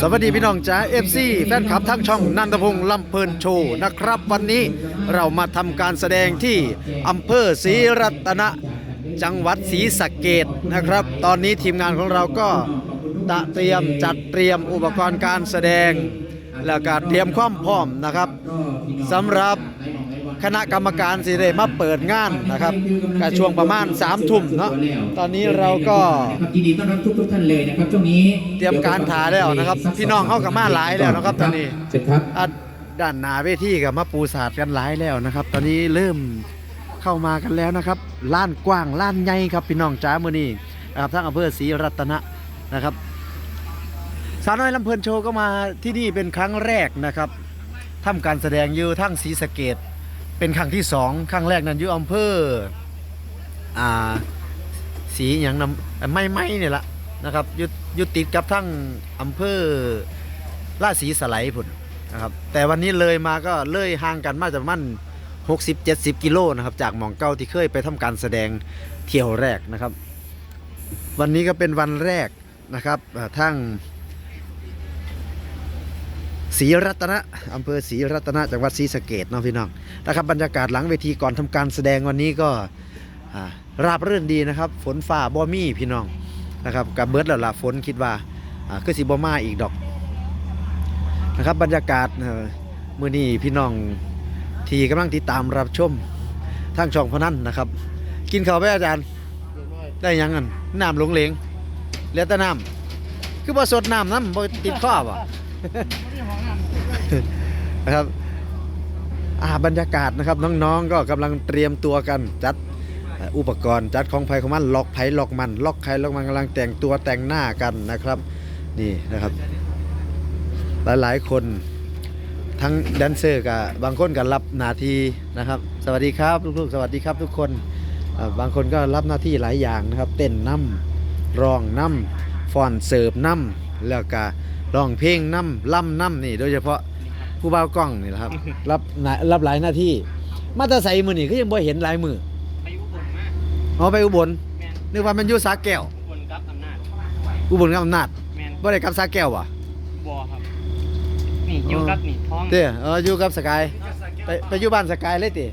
สวัสดีพี่น้องจ้าเอฟซีแฟนคลับทั้งช่องนันทพงษ์ลำเพลินโชว์นะครับ วันนี้เรามาทำการแสดงที่อำเภอศรีรัตนะจังหวัดศรีสะเกดนะครับ ตอนนี้ทีมงานของเราก็ตะเตรียมจัดเตรียมอุปกรณ์การแสดง แล้วก็เตรียมความพร้อมนะครับสำหรับ คณะกรรมการสิได้มาเปิดงานนะครับกช่วงประมาณ3ามทุ่มเนาะตอนนี้เราก็ยินดีต้อนรับทุกทุกๆท่านเลยนะครับช่วงนี้เตรียมการถ่ายแล้วนะครับ พี่น้องเข้ากับมาหลายแล้วนะครับ ตอนนี้เสร็จครับอะด้านหน้าเวทีกับมาปูศาสตร์กันหลายแล้วนะครับ ตอนนี้เริ่มเข้ามากันแล้วนะครับล้านกว้างล้านใหญ่ครับพี่น้องจ้ามือนี้นะครับทั้งอำเภอศรีรัตนะนะครับสาวน้อยลำเพลินโชว์ก็มาที่นี่เป็นครั้งแรกนะครับทำการแสดงอยู่ทั้งศรีสะเกด เป็นครั้งที่สองครั้งแรกนั้นอยู่อำเภออ่าสีอย่างนำไม่ไม่เนี่ยละนะครับยุยุติดกับทั้งอำเภอราชสีสไลด์พุ่นนะครับแต่วันนี้เลยมาก็เลยห่างกันมาจะประมัน60-70 กิโลนะครับจากหมองเก้าที่เคยไปทำการแสดงเที่ยวแรกนะครับ วันนี้ก็เป็นวันแรกนะครับทั้ง ศรีรัตนะอำเภอศรีรัตนะจังหวัดศรีสะเกดเนาะพี่น้องนะครับบรรยากาศหลังเวทีก่อนทำการแสดงวันนี้ก็ราบรื่นดีนะครับ ฝนฟ้าบ่มีพี่น้องนะครับกับเบิร์ดแล้วล่ะฝนคิดว่าคือสิบ่มาอีกดอกนะครับบรรยากาศเมื้อนี้พี่น้องที่กำลังติดตามรับชมทางช่องพนันนะครับ กินข้าวไปอาจารย์ได้ยังกันน้ำหลงเหลงเหลือแต่น้ำคือบ่สดน้ำน้ำบ่ติดข้อบ่ นะครับอ่าบรรยากาศนะครับน้องๆก็กำลังเตรียมตัวกันจัดอุปกรณ์จัดของไผ่ของมันล็อกไผ่ล็อกมันล็อกไผ่ล็อกมันกำลังแต่งตัวแต่งหน้ากันนะครับนี่นะครับ หลายๆคนทั้งแดนเซอร์กับบางคนก็รับหน้าที่นะครับ สวัสดีครับลูกๆสวัสดีครับทุกคนบางคนก็รับหน้าที่หลายอย่างนะครับ เต้นน้ำร้องน้ำฟอนเสิร์ฟน้ำแล้วก็ ร้องเพลงน้ำล่ำน้ำนี่ โดยเฉพาะผู้บ่าวกล้องนี่แหละครับ รับหน้ารับหลายหน้าที่ มาแตาใส่มือนี่ก็ยังบ่เห็นหลายมือไปอุบลมาเอาไปอุบลแมนนึกว่ามันอยู่สาแก้ว อุบลกับอำนาจอุบลกับอำนาจแมนบ่ได้กับสาแก้วว่ะบอครับ นี่อยู่กับนี่ท้องเด้อเอออยู่กับสกายไปไปอยู่บ้านสกายเลยติ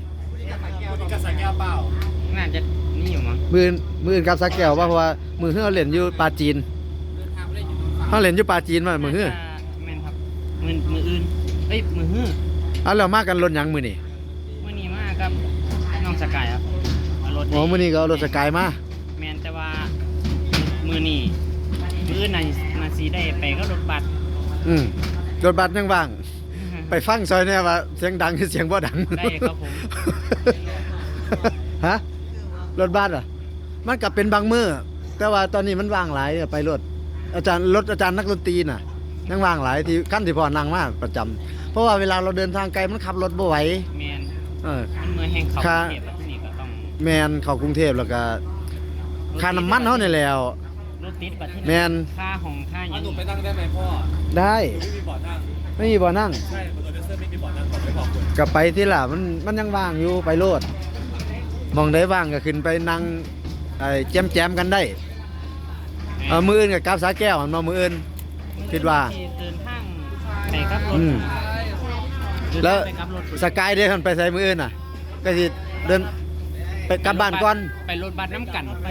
น่าจะนี่อยู่มั้งมืออื่นมืออื่นกับสักแก้วว่าเพราะว่ามือเฮือเล่นอยู่ปาจีน เขาเล่นอยู่ปาจีนมามือเฮือน่าจะแมนครับมือมืออื่นเอ้ยมือฮื้อเอาแล้วมากันรถหยังมือนี่มือนี้มากับน้องสกายครับเอารถอ๋อมือนี่ก็เอารถสกายมาแมนแต่ว่ามือนี้มืออื่นนานาซีได้ไปก็รถบัสอืมรถบัสยังว่าง ไปฟังซอยเนี่ยว่าเสียงดังคือเสียงบ่ดังได้ครับผมฮะรถบัสอะมันกลับเป็นบางมือแต่ว่าตอนนี้มันว่างหลายเนี่ยไปรถ อาจารย์รถอาจารย์นักดนตรีน่ะยังว่างหลายที่ขั้นที่พอนั่งมากประจำเพราะว่าเวลาเราเดินทางไกลมันขับรถบ่ไหวแมนเออ มันเมื่อแห่งเขาค่ะ เก็บที่นี่ก็ต้องแมนเข้ากรุงเทพแล้วก็ค่าน้ำมันเขาเนี่ยแหล้ว รถติดบัตรที่แมน ค่าของค่าอย่างหนูนี้ไปนั่งได้ไหมพ่อได้ไม่มีเบาะนั่ง ไม่มีบ่อนั่ง ใช่เออเดนเซอร์ไม่มีเบาะนั่งผมไม่บอกคุณกลับไปที่ล่ะมันมันยังว่างอยู่ไปโลดมองได้ว่างก็ขึ้นไปนั่งไอ้แจมแจมๆกันได้ เออมืออื่นกับกราบสาแก้วมันมามืออื่น คิดว่า เดินทางไปกับรถอืม เดินแล้วทางไปกับรถสกายเด้คันไปใส่มืออื่นน่ะ ก็สิเดินไปกลับบ้านก่อนไปรถบัสน้ำกันไป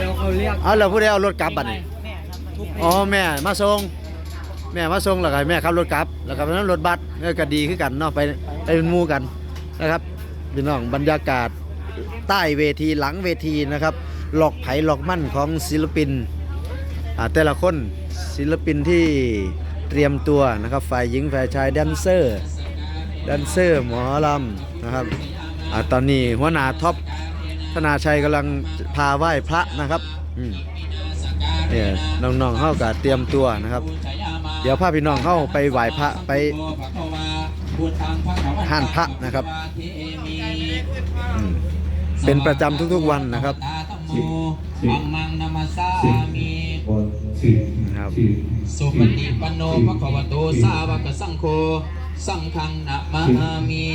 เร็วๆเขาเรียกเอาแล้วผู้ใดเอารถกลับบัดนี้แม่ครับทุกอ๋อแม่มาส่งแม่มาส่งแล้วก็ให้แม่ขับรถกลับ แล้วก็ไปนั่งรถบัสเออก็ดีคือกันเนาะไปไปเป็นหมู่กันนะครับพี่น้องบรรยากาศใต้เวทีหลังเวทีนะครับ หลอกไผ่หลอกมั่นของศิลปินอ่า แต่ละคนศิลปินที่เตรียมตัวนะครับฝ่ายหญิงฝ่ายชายแดนเซอร์แดนเซอร์หมอลำนะครับอ่าตอนนี้หัวหน้าท็อปธนาชัยกำลังพาไหว้พระนะครับเนี่ยน้องๆเข้ากับเตรียมตัวนะครับ เดี๋ยวพาพี่น้องเข้าไปไหว้พระไปห่านพระนะครับ เป็นประจำทุกๆวันนะครับมังมังนามาสามี นะครับ สุปฏิปันโนภะคะวะโตสาวกสังโฆสังฆังนะมามิ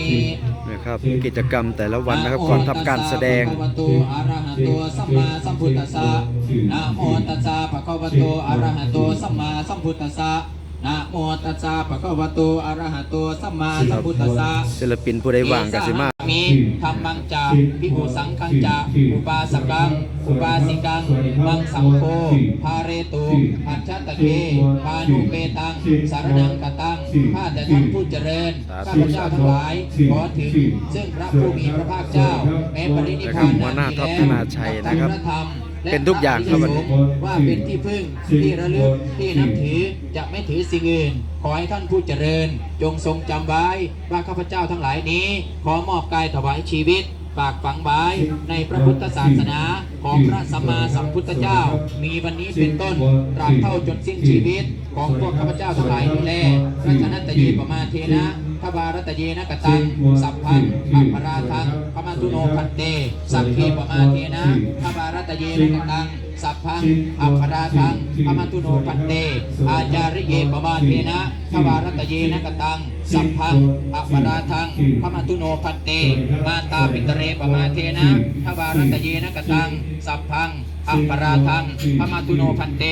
นะครับกิจกรรมแต่ละวันนะครับก่อนทำการแสดงนะโมตัสสะภะคะวะโตอะระหะโตสัมมาสัมพุทธัสสะนะโมตัสสะภะคะวะโตอะระหะโตสัมมาสัมพุทธัสสะ นะโมตัสสะภะคะวะโตอะระหะโตสัมมาสัมพุทธัสสะศิลปินผู้ใดว่างก็สิมามิธรรมังจาภิกขุสังฆังจาอุปาสกังอุปาสิกังมังสังโฆพาเรตุอัจฉตะเกพานุเปตังสารนังกตังข้าแต่ท่านผู้เจริญข้าพเจ้าทั้งหลายขอถึงซึ่งพระผู้มีพระภาคเจ้าแม้ปรินิพพานหัวหน้าท็อปธนาชัยนะครับพธรรมและ เป็นทุกอย่างครับวันนี้ว่าเป็นที่พึ่งที่ระลึกที่นับถือจะไม่ถือสิ่งอื่น ขอให้ท่านผู้เจริญ จงทรงจำไว้ว่าข้าพเจ้าทั้งหลายนี้ ขอมอบกายถวายชีวิตฝากฝังไว้ในพระพุทธศาสนาของพระสัมมาสัมพุทธเจ้า มีวันนี้เป็นต้นตราบเท่าจนสิ้นชีวิต ของพวกข้าพเจ้าทั้งหลายนี่แลรัชนัตตยีปมาเทนะ ทบารัตเยนะกตังสัพพังอัปปราทังพมาตุโนพันเตสัพเพปมาเทนะทบารัตเยนะกตังสัพพังอัปปราทังพมาตุโนพันเตอาจาริเยปมาเทนะทบารัตเยนะกตังสัพพังอัปปราทังพมาตุโนพันเตมาตาปิตเรปมาเทนะทบารัตเยนะกตังสัพพัง อัปปราทังพมาตุโนพันเต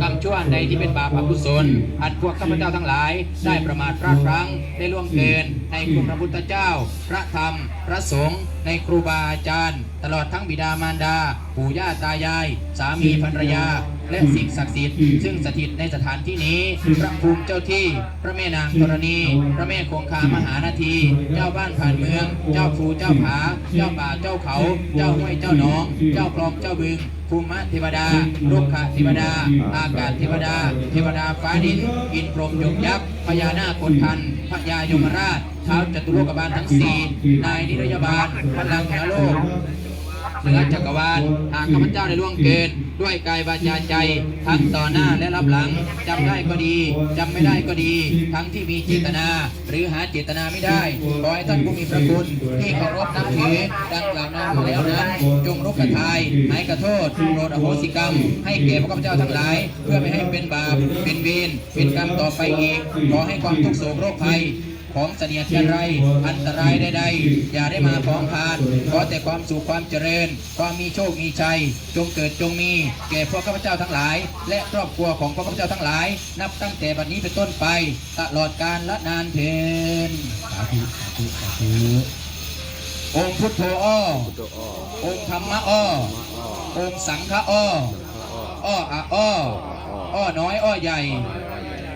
กรรมชั่วอันใดที่เป็นบาปอกุศล อันพวกข้าพเจ้าทั้งหลาย ได้ประมาทพลาดพลั้งได้ล่วงเกิน ในคุณพระพุทธเจ้า พระธรรม พระสงฆ์ในครูบาอาจารย์ ตลอดทั้งบิดามารดา ปู่ย่าตายาย สามีภรรยา และสิ่งศักดิ์สิทธิ์ซึ่งสถิตในสถานที่นี้ พระภูมิเจ้าที่ พระแม่นางธรณี พระแม่คงคามหานาที เจ้าบ้านผ่านเมือง เจ้าภูเจ้าผา เจ้าป่าเจ้าเขา เจ้าห้วยเจ้าหนอง เจ้าคลองเจ้าบึงภูมิเทวดาลูกขเทวดา อากาศเทวดา เทวดาฟ้าดิน อินพรหมยมยักษ์พญานาคคนทันพญายมราชเท้าจตุโลกบาลทั้งสี่นายนิรยบาลพลังเหนือโลก เหนือจักรวาลหากข้าพเจ้าได้ล่วงเกิน ด้วยกายวาจาใจ ทั้งต่อหน้าและรับหลังจำได้ก็ดีจำไม่ได้ก็ดี ทั้งที่มีเจตนา หรือหาเจตนาไม่ได้ขอให้ท่านผู้มีพระคุณที่เคารพนับถือดังกล่าวนามาแล้วนั้นจงรบกระทายให้กระโทษโปรดอโหสิกรรม ให้แก่พวกข้าพเจ้าทั้งหลาย เพื่อไม่ให้เป็นบาปเป็นเวรเป็นกรรมต่อไปอีกขอให้ความทุกข์โศกโรคภัย ของเสนียดจันไร อันตรายใดๆอย่าได้มาของพานขอแต่ความสุขความเจริญ ความมีโชคมีชัย จงเกิดจงมี แก่พวกข้าพเจ้าทั้งหลาย และครอบครัวของพวกข้าพเจ้าทั้งหลาย นับตั้งแต่บัดนี้เป็นต้นไป ตลอดกาลและนานเทินสาธุสาธุสาธุองค์พุทโธอ้อองค์ธรรมะอ้อองค์สังฆะอ้ออ้ออะอ้ออ้อน้อยอ้อใหญ่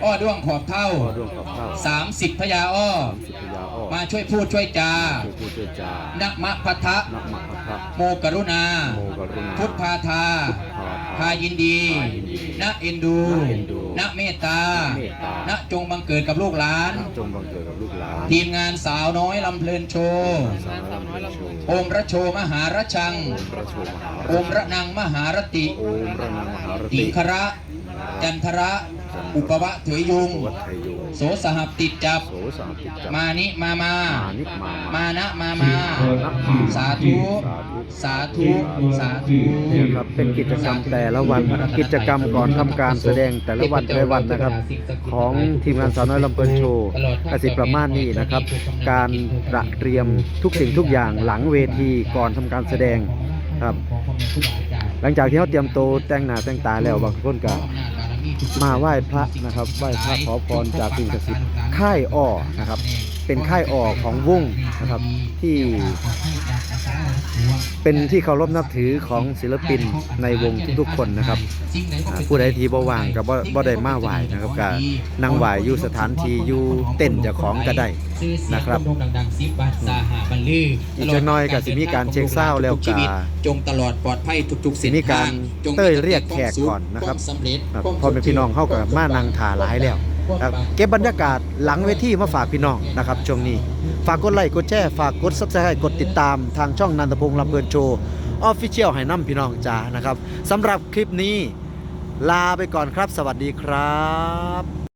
อ้อด้วงขอบเท่าดวงกับข้าวสามสิบพยาอ้อสิบพยาอ้อมาช่วยพูดช่วยจาช่วยพูดช่วยจานักมะพัทธะนักมักพระโมกรุณา โมกรุณาพุทธาทาพายินดีณเอ็นดู ณเอ็นดูณเมตตา ณเมตตา ณจงบังเกิดกับลูกหลาน จงบังเกิดกับลูกหลานทีมงานสาวน้อยลำเพลินโชว์สาวน้อยลำโชว์โอมระโชมหาระชังพระโชมหาโอมระนังมหารติ โอมระนังมหารติ ติคระ จันทระ อุปวะเถยยุง วัดไทยโยโสสหับติดจับ โสสามติดจับมานิมามา มานิมามานะมามานักมา สาธุ สาธุ สาธุ เนี่ยครับเป็นกิจกรรมแต่ละวันกิจกรรมก่อนทำการแสดงแต่ละวันแต่ละวันนะครับ ของทีมงานสาวน้อยลำเพลินโชว์กสิประมาณนี้นะครับ การตระเตรียมทุกสิ่งทุกอย่างหลังเวทีก่อนทำการแสดงครับ หลังจากที่เขาเตรียมโตวแต่งหน้าแต่งตาแล้วบางคนก็ มาไหว้พระนะครับไหว้พระขอพรจากสิ่งศักดิ์สิทธิ์ค่ายอ้อนะครับ เป็นค่ายอ้อของวงนะครับที่ เป็นที่เคารพนับถือของศิลปินในวงทุกๆคนนะครับอ่าผู้ใดที่บ่ว่างก็บ่บ่ได้มาไหว้นะครับก็นั่งไหว้อยู่สถานที่อยู่เต้นเจ้าของก็ได้นะครับดังๆสิบบาทสาหาบันลืออีกจักหน่อยก็สิมีการเช็คซาวด์แล้วก็ชีตจงตลอดปลอดภัยทุกๆเส้นมีการทางจงเต้ยเรียกแขกก่อนนะครับวามสำเร็จครับความพ่อแม่พี่น้องเข้ากับมานังถ่าหลายแล้ว ครับเก็บบรรยากาศหลังเวทีมาฝากพี่น้องนะครับช่วงนี้ ฝากกดไลค์กดแชร์ฝากกดซับสไครต์กดติดตามทางช่องนันทพงษ์ลำเพลินโชว์ออฟฟิเชียลให้น้ำพี่น้องจ้านะครับสำหรับคลิปนี้ลาไปก่อนครับ สวัสดีครับ